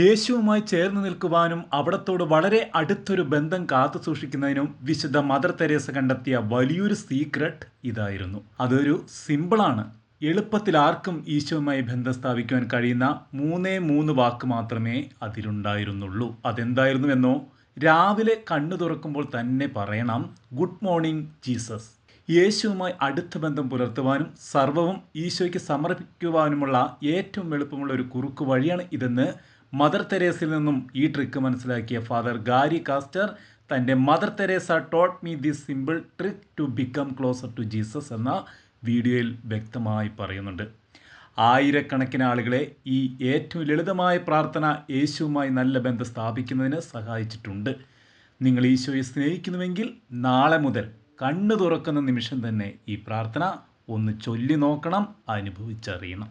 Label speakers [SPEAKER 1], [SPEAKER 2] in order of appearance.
[SPEAKER 1] യേശുവുമായി ചേർന്ന് നിൽക്കുവാനും അവിടത്തോട് വളരെ അടുത്തൊരു ബന്ധം കാത്തു സൂക്ഷിക്കുന്നതിനും വിശുദ്ധ മദർ തെരേസ കണ്ടെത്തിയ വലിയൊരു സീക്രട്ട് ഇതായിരുന്നു. അതൊരു സിമ്പിളാണ് എളുപ്പത്തിൽ ആർക്കും ഈശോയുമായി ബന്ധം സ്ഥാപിക്കുവാൻ കഴിയുന്ന മൂന്നേ മൂന്ന് വാക്ക് മാത്രമേ അതിലുണ്ടായിരുന്നുള്ളൂ. അതെന്തായിരുന്നു എന്നോ രാവിലെ കണ്ണു തുറക്കുമ്പോൾ തന്നെ പറയണം ഗുഡ് മോർണിംഗ് ജീസസ് യേശുവുമായി അടുത്ത ബന്ധം പുലർത്തുവാനും സർവവും ഈശോയ്ക്ക് സമർപ്പിക്കുവാനുമുള്ള ഏറ്റവും എളുപ്പമുള്ള ഒരു കുറുക്ക് വഴിയാണ് ഇതെന്ന് മദർ തെരേസിൽ നിന്നും ഈ ട്രിക്ക് മനസ്സിലാക്കിയ ഫാദർ ഗാരി കാസ്റ്റർ തന്റെ Mother Teresa taught me this simple trick to become closer to Jesus എന്ന വീഡിയോയിൽ വ്യക്തമായി പറയുന്നുണ്ട്. ആയിരക്കണക്കിന് ആളുകളെ ഈ ഏറ്റവും ലളിതമായ പ്രാർത്ഥന യേശുവുമായി നല്ല ബന്ധം സ്ഥാപിക്കുന്നതിന് സഹായിച്ചിട്ടുണ്ട്. നിങ്ങൾ ഈശോയെ സ്നേഹിക്കുന്നുവെങ്കിൽ നാളെ മുതൽ കണ്ണു തുറക്കുന്ന നിമിഷം തന്നെ ഈ പ്രാർത്ഥന ഒന്ന് ചൊല്ലി നോക്കണം അനുഭവിച്ചറിയണം.